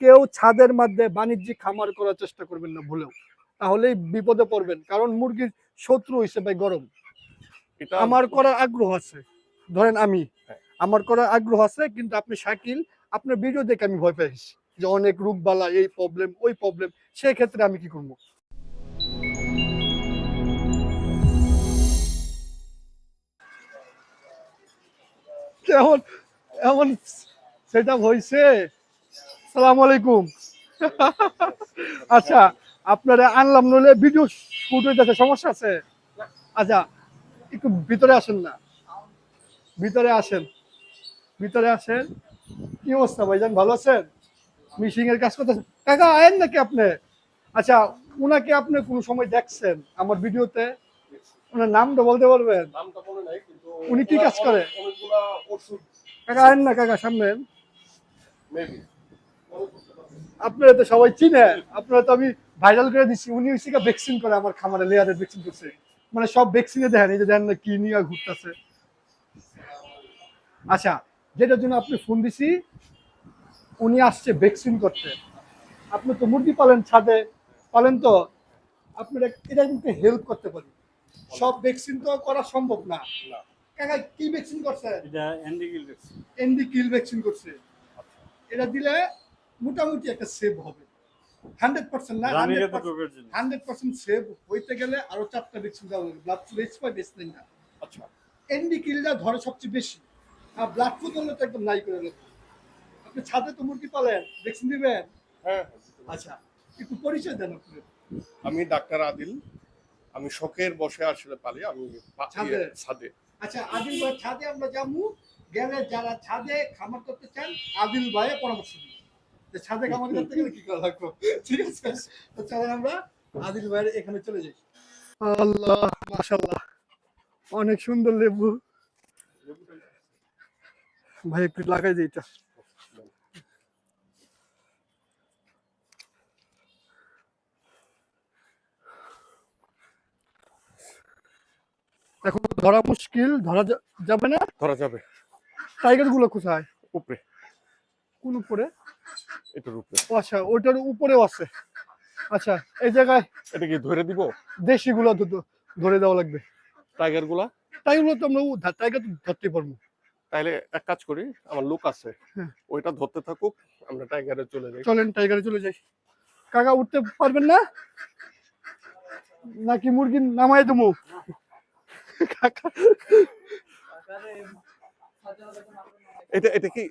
কেউ ছাদের মধ্যে বাণিজ্যিক খামার করার চেষ্টা করবেন না ভুলেও। তাহলেই বিপদে পড়বেন কারণ মুরগির শত্রু হিসেবে গরম। এটা আমার করার আগ্রহ আছে ধরেন আমি। হ্যাঁ। আমার করার আগ্রহ আছে কিন্তু আপনি শাকিল আপনার ভিডিও দেখে আমি ভয় পেয়েছি যে অনেক রোগবালা এই প্রবলেম ওই প্রবলেম সেই ক্ষেত্রে আমি কি করব? কেমন এমন সেটা হয়েছে সালাম আলাইকুম। আচ্ছা আপনারা আনলাম নইলে ভিডিও শুট হইতেছে সমস্যা আছে? আচ্ছা একটু ভিতরে আসেন না। ভিতরে আসেন। ভিতরে আসেন। কি অবস্থা ভাইজান ভালো আছেন? মিশিং এর কাজ করতেছেন কাকা আয়েন নাকি আপনি? আচ্ছা উনাকে আপনি কোনো সময় দেখছেন আমার ভিডিওতে? ওনার নামটা বলতে পারবেন? নামটা নাই কিন্তু উনি কি কাজ করে? কাকা আয়েন না কাকা সামনে মেবি আপনারা তো সবাই চিনে আপনারা তো আমি ভাইরাল করে দিচ্ছি উনি হচ্ছে ভ্যাকসিন করে আমার খামারে লেয়ারের ভ্যাকসিন করছে। মানে সব ভ্যাকসিনে দেখেন এই যে দেখেন না কি নিয়ে ঘুরতেছে। আচ্ছা যেটার জন্য আপনি ফোন দিছি উনি আসছে ভ্যাকসিন করতে। আপনি তো মুরগি পালেন ছাদে। পালেন তো? আপনারা এটা কিন্তু হেল্প করতে পারি। সব ভ্যাকসিন তো করা সম্ভব না। কাকা কি ভ্যাকসিন করছে? এটা অ্যান্টিকিল ভ্যাকসিন এনডি কিল ভ্যাকসিন করছে। এটা দিলে মোটামুটি একটা সেভ হবে। হান্ড্রেড পার্সেন্ট না রানীরা তো 100% রোগের জন্য হান্ড্রেড পার্সেন্ট সেভ হইতে গেলে আরও চারটা ভ্যাকসিন দেওয়া ব্লাড ফ্লু এক্সপার ভ্যাকসিন না। আচ্ছা। এনডি কিলটা ধরে সবচেয়ে বেশি। আর ব্লাড তো একদম নাই করে রাখবে আপনি ছাদে তো মুরগি পালেন ভ্যাকসিন দিবেন? হ্যাঁ। আচ্ছা একটু পরিচয় দেন আপনি। আমি ডাক্তার আদিল। আমি শখের বসে আসলে পালি আমি ছাদে? ইয়ে, আচ্ছা আদিল ভাই ছাদে আমরা যাব। গেলে যারা ছাদে খামার করতে চান আদিল ভাইয়ের পরামর্শ দিন। ছাদে করতে গেলে কি করা লাগবে? ঠিক আছে? তো চলেন আমরা আদিল ভাইয়ের এখানে চলে যাই। আল্লাহ মাশাল্লাহ অনেক সুন্দর লেবু। ভাই একটু লাগাই দিই এটা। এখন ধরা মুশকিল ধরা যাবে না? ধরা যাবে। টাইগারগুলো কোথায়? উপরে। কোন উপরে? এটার উপরে। ও আচ্ছা ওইটার উপরেও আছে। আচ্ছা এই জায়গায় এটা কি ধরে দিব? দেশি গুলো ধরে দেওয়া লাগবে। টাইগারগুলা টাইগার তো আমরা টাইগার তো ধরতে পারব। তাইলে এক কাজ করি আমার লোক আছে হ্যাঁ। ওইটা ধরতে থাকুক আমরা টাইগারে চলে যাই। চলেন টাইগারে চলে যাই। কাকা উঠতে পারবেন না? নাকি মুরগি নামাই দেবো? কাকা। এটা এটা কি?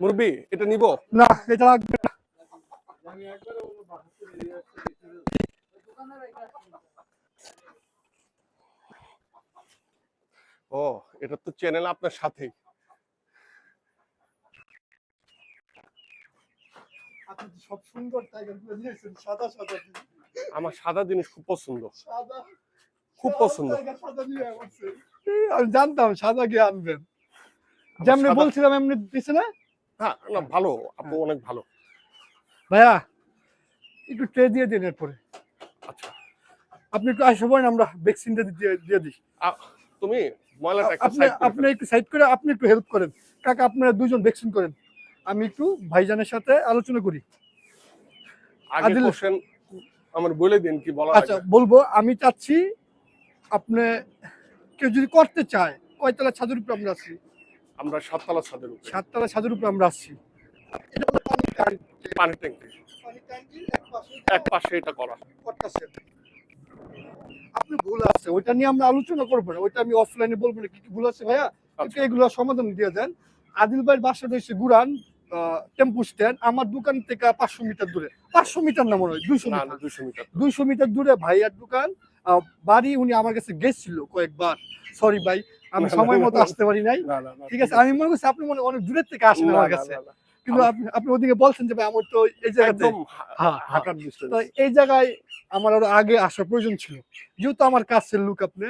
মুরবি এটা নিব। না এটা লাগবে না। ও এটা তো চ্যানেল আপনার সাথেই। তো সব সুন্দর সাদা সাদা আমার সাদা জিনিস খুব পছন্দ। সাদা খুব পছন্দ। আমি জানতাম সাদা কে আনবেন। যেমনি বলছিলাম এমনি দিছে না? হ্যাঁ না ভালো আপু অনেক ভালো। ভাইয়া একটু ট্রে দিয়ে দিন এরপরে। আচ্ছা। আপনি একটু আসে পড়েন আমরা ভ্যাকসিনটা দিয়ে দিয়ে দিই। তুমি ময়লাটা আপনি আপনি একটু সাইড করে আপনি একটু হেল্প করেন। কাকা আপনারা দুজন ভ্যাকসিন করেন। আমি একটু ভাইজানের সাথে আলোচনা করি। আগে কোশ্চেন আমার বলে দিন কি বলা আচ্ছা বলব আমি চাচ্ছি আপনি কেউ যদি করতে চায় কয়তলা ছাদের উপরে আমরা আছি? আমরা সাততলা ছাদের উপরে। সাততলা ছাদের উপরে আমরা আসছি। পানির পানি ট্যাঙ্কি। এক পাশে এটা করা। আপনি ভুল আছে ওইটা নিয়ে আমরা আলোচনা করব না। ওইটা আমি অফলাইনে বলব না কি কি ভুল আছে ভাইয়া? আচ্ছা। এগুলো সমাধান দিয়ে দেন। আদিল ভাইয়ের বাসা রয়েছে গুরান টেম্পু স্ট্যান্ড। আমার দোকান থেকে পাঁচশো মিটার দূরে। পাঁচশো মিটার না মনে হয় দুইশো না মিটার। না মিটার দুইশো মিটার দূরে ভাইয়ার দোকান। বাড়ি উনি আমার কাছে গেছিল কয়েকবার। সরি ভাই আমি সময় মতো আসতে পারি নাই। ঠিক আছে আমি মনে করছি আপনি মনে অনেক দূরের থেকে আসেন আমার কাছে। কিন্তু আপনি আপনি ওদিকে বলছেন যে ভাই আমার তো এই জায়গাতে হ্যাঁ, হাঁটার তো এই জায়গায় আমার আরও আগে আসার প্রয়োজন ছিল। যেহেতু আমার কাছের লোক আপনি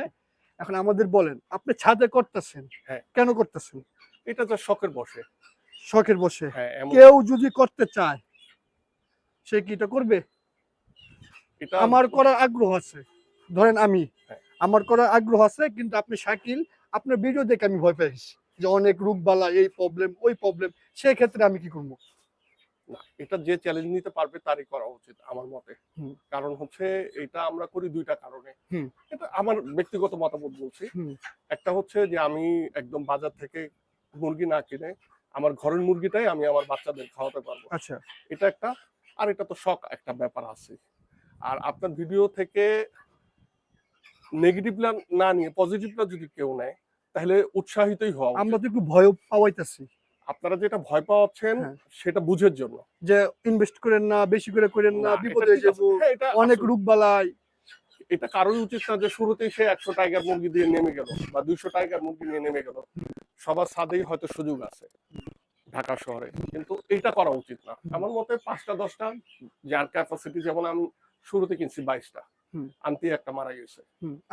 এখন আমাদের বলেন আপনি ছাদে করতেছেন। হ্যাঁ। কেন করতেছেন? এটা তো শখের বসে। শখের বসে। হ্যাঁ কেউ যদি করতে চায় সে কি এটা করবে? আমার করার আগ্রহ আছে। ধরেন আমি। হ্যাঁ। আমার করার আগ্রহ আছে কিন্তু আপনি শাকিল আপনার ভিডিও দেখে আমি ভয় পেয়েছি যে অনেক রোগবালা এই প্রবলেম ওই প্রবলেম সেই ক্ষেত্রে আমি কি করব? না এটা যে চ্যালেঞ্জ নিতে পারবে তারই করা উচিত আমার মতে। কারণ হচ্ছে এটা আমরা করি দুইটা কারণে। এটা আমার ব্যক্তিগত মতামত বলছি। একটা হচ্ছে যে আমি একদম বাজার থেকে মুরগি না কিনে আমার ঘরের মুরগিটাই আমি আমার বাচ্চাদের খাওয়াতে পারব। আচ্ছা। এটা একটা আর এটা তো শখ একটা ব্যাপার আছে। আর আপনার ভিডিও থেকে নেগেটিভটা না নিয়ে পজিটিভটা যদি কেউ নেয় তাহলে উৎসাহিতই হওয়া আমরা তো একটু ভয় পাওয়াইতেছি। আপনারা যেটা ভয় পাওয়াচ্ছেন হ্যাঁ। সেটা বুঝের জন্য। যে ইনভেস্ট করেন না বেশি করে করেন না বিপদে যাব। হ্যাঁ, অনেক রোগ বালাই। এটা কারোই উচিত না যে শুরুতেই সে একশো টাইগার মুরগি দিয়ে নেমে গেল বা দুইশো টাইগার মুরগি নিয়ে নেমে গেল। সবার ছাদেই হয়তো সুযোগ আছে ঢাকা শহরে। কিন্তু এটা করা উচিত না। আমার মতে পাঁচটা দশটা যার ক্যাপাসিটি যেমন আমি শুরুতে কিনছি বাইশটা। আনতে একটা মারা গেছে।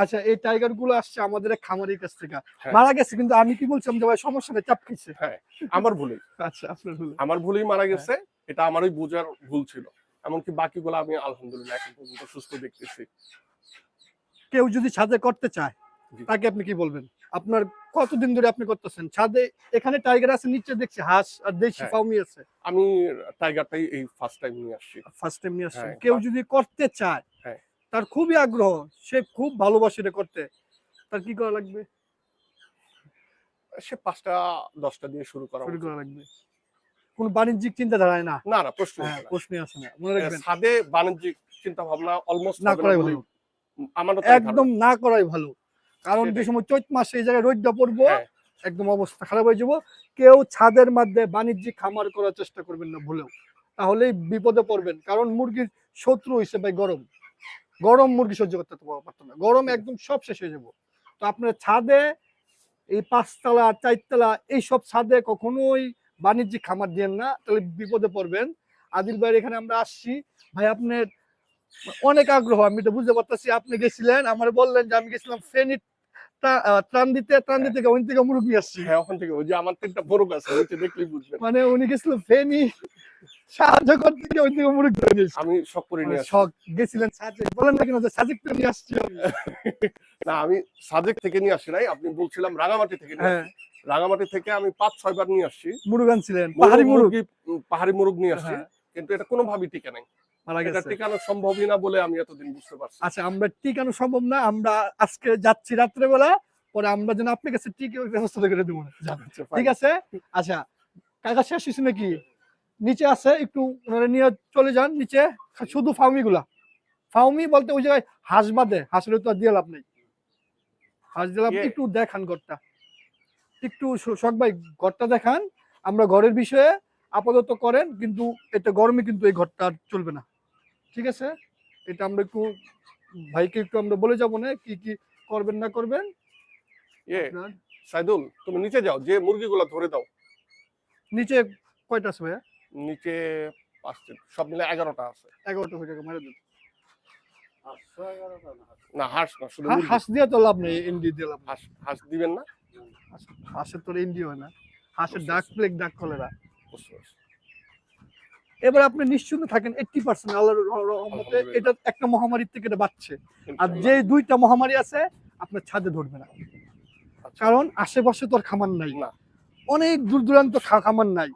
আচ্ছা এই টাইগারগুলো আসছে আমাদের খামারের কাছ থেকে। হ্যাঁ। মারা গেছে কিন্তু আমি কি বলছিলাম যে ভাই সমস্যা নেই চাপ খেয়েছে। হ্যাঁ আমার ভুলেই। আচ্ছা আপনার হলো আমার ভুলেই মারা গেছে হ্যাঁ। এটা আমারই বোঝার ভুল ছিল। এমনকি বাকিগুলো আমি আলহামদুলিল্লাহ এখন পর্যন্ত সুস্থ দেখতেছি। কেউ যদি ছাদে করতে চায় তাকে আপনি কি বলবেন? আপনার কতদিন ধরে আপনি করতেছেন? ছাদে এখানে টাইগার আছে নিচে দেখছি হাঁস আর দেশি হ্যাঁ। ফাউমি আছে। আমি টাইগারটাই এই ফার্স্ট টাইম নিয়ে আসছি। ফার্স্ট টাইম নিয়ে আসছেন। হ্যাঁ, কেউ যদি করতে চায়। তার খুবই আগ্রহ সে খুব ভালোবাসে এটা করতে। তার কি করা লাগবে? সে পাঁচটা দশটা দিয়ে শুরু করা শুরু করা লাগবে। কোন বাণিজ্যিক চিন্তা ধারায় না? না না প্রশ্ন হ্যাঁ আসে না। প্রশ্নই আসে না। মনে রাখবেন। ছাদে বাণিজ্যিক চিন্তা ভাবনা অলমোস্ট না করাই ভালো। আমার একদম না করাই ভালো। কারণ যে সময় চৈত মাসে এই জায়গায় রোদটা পড়ব হ্যাঁ। একদম অবস্থা খারাপ হয়ে যাব। কেউ ছাদের মধ্যে বাণিজ্যিক খামার করার চেষ্টা করবেন না ভুলেও। তাহলেই বিপদে পড়বেন। কারণ মুরগির শত্রু হিসেবে গরম। গরম মুরগি সহ্য করতে পারতো না। গরম একদম সব শেষ হয়ে যাব। তো আপনার ছাদে এই পাঁচতলা চারতলা এই সব ছাদে কখনোই বাণিজ্যিক খামার দিয়েন না। তাহলে বিপদে পড়বেন। আদিল ভাইয়ের এখানে আমরা আসছি। ভাই আপনার অনেক আগ্রহ আমি তো বুঝতে পারতেছি। আপনি গেছিলেন আমার বললেন যে আমি গেছিলাম ফেনী ত্রা- আহ, ত্রাণ দিতে ত্রাণ দিতে থেকে মুরগি আসছি। হ্যাঁ ওখান থেকে ওই যে আমার তিনটা আছে ওইটা দেখলেই বুঝবেন। মানে উনি গেছিল ফেনী সাহায্য করতে গিয়ে ওই থেকে মুরগি ধরে নিয়ে এসেছে। আমি শখ করে মানে নিয়ে শখ গেছিলেন সাজেক বলেন না কেন যে সাজেক থেকে নিয়ে আসছি না আমি সাজেক থেকে নিয়ে আসি নাই আপনি বলছিলাম রাঙামাটি থেকে হ্যাঁ। রাঙামাটি থেকে আমি পাঁচ ছয় বার নিয়ে আসছি। মুরগ আনছিলেন পাহাড়ি মুরগ। মুরগি পাহাড়ি মুরগ নিয়ে আসছি হ্যাঁ, কিন্তু এটা কোনোভাবেই টিকে নাই। মারা গেছে। টিকানো সম্ভবই না বলে আমি এতদিন বুঝতে পারছি। আচ্ছা আমরা টিকানো সম্ভব না আমরা আজকে যাচ্ছি রাত্রেবেলা পরে আমরা যেন আপনার কাছে টিকে ব্যবস্থা করে দেবো। আচ্ছা, ঠিক আছে? আচ্ছা কাকা শেষ হয়েছে নাকি? নিচে আছে একটু ওনারা নিয়ে চলে যান নিচে। শুধু ফাউমি গুলা। ফাউমি বলতে ওই জায়গায় হাঁস বাদে হাঁসের তো আর দিয়ে লাভ নেই। হাঁস দিলাম ইয়ে। একটু দেখান ঘরটা। একটু শখ ভাই ঘরটা দেখান। আমরা ঘরের বিষয়ে আপাতত করেন কিন্তু এটা গরমে কিন্তু এই ঘরটা আর চলবে না। ঠিক আছে? এটা আমরা একটু ভাইকে একটু আমরা বলে যাব না কি কি করবেন না করবেন। আপনার। সাইদুল তুমি নিচে যাও যে মুরগিগুলো ধরে দাও। নিচে কয়টা আছে ভাইয়া? নিচে পাঁচটা সব মিলে এগারোটা আছে। এগারোটা হয়ে যাবে মারা দেন না হাঁস? না শুধু হাঁস দিয়ে তো লাভ নেই ইন্ডি দিয়ে লাভ হাঁস হাঁস দিবেন না? হাঁস- হাঁসের তো ইন্ডি হয় না। হাঁসের ডাক। প্লেগ ডাক কলেরা বুঝতে পারছি। এবার আপনি নিশ্চিন্ত থাকেন এইটটি পার্সেন্ট আল্লাহর রহ- রহমতে এটা একটা মহামারীর থেকে এটা বাঁচছে আর। যে দুইটা মহামারী আছে আপনার ছাদে ধরবে না। আচ্ছা। কারণ আশেপাশে তো আর খামার নাই। না। অনেক দূর দূরান্ত খামার নাই।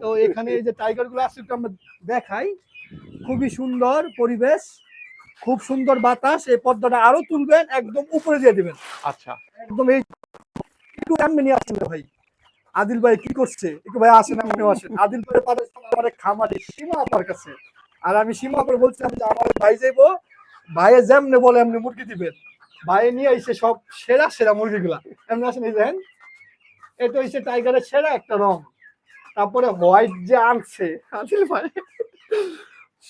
তো এখানে এই যে টাইগারগুলো আছে আমরা দেখাই। খুবই সুন্দর পরিবেশ খুব সুন্দর বাতাস। এই পদ্মাটা আরও তুলবেন একদম উপরে দিয়ে দিবেন। আচ্ছা। একদম এই একটু ভাই। আদিল ভাই কি করছে? একটু ভাই আসেন আপনিও আসেন। আদিল ভাই পাঠাচ্ছেন আমার খামারে সীমা আপার কাছে। আর আমি সীমা আপার বলছিলাম যে আমার ভাই যাইবো ভাইয়ে যেমনে বলে এমনি মুরগি দিবেন ভাইয়ে নিয়ে এসে সব সেরা সেরা মুরগিগুলা। এমনি আসেন এই দেখেন এটা হচ্ছে টাইগারের সেরা একটা রং। তারপরে হোয়াইট যে আনছে আদিল ভাই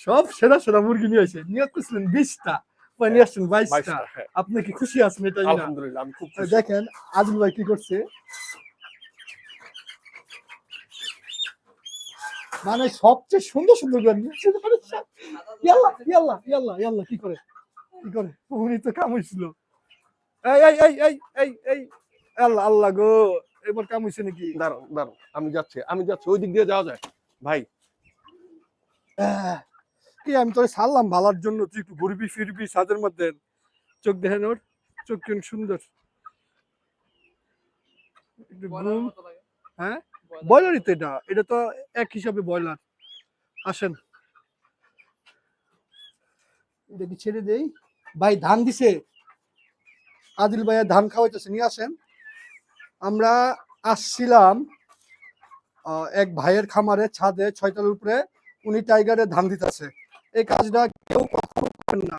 সব সেরা সেরা মুরগি নিয়ে এসে নিয়োগ করছিলেন বিশটা। নিয়ে আসছেন বাইশটা। হ্যাঁ। আপনি কি খুশি আছেন এটা না? আলহামদুলিল্লাহ আমি খুব দেখেন আদিল ভাই কি করছে? মানে সবচেয়ে সুন্দর সুন্দর গান। মানে ইয়াল্লা ইয়াল্লা ইয়াল্লা ইয়াল্লা কি করে? কি করে? উনি তো কাম হয়েছিল এই এই এই এই এই এই আল্লাহ আল্লাহ গো এবার কাম নাকি? দাঁড়ান দাঁড়ান আমি যাচ্ছি আমি যাচ্ছি ওই দিক দিয়ে যাওয়া যায়। ভাই। কি আমি তোরে ছাড়লাম ভালার জন্য তুই একটু ঘুরবি ফিরবি সাদের মধ্যে। চোখ দেখেন ওর চোখ কেন সুন্দর। একটু হ্যাঁ? ব্রয়লারই তো এটা এটা তো এক হিসাবে ব্রয়লার আসেন। এটা কি ছেড়ে দেই। ভাই ধান দিছে। আদিল ভাইয়া ধান খাওয়াইতেছে নিয়ে আসেন। আমরা আসছিলাম এক ভাইয়ের খামারে ছাদে ছয়তলার উপরে। উনি টাইগারে ধান দিতেছে। এই কাজটা কেউ কখনো করেন না।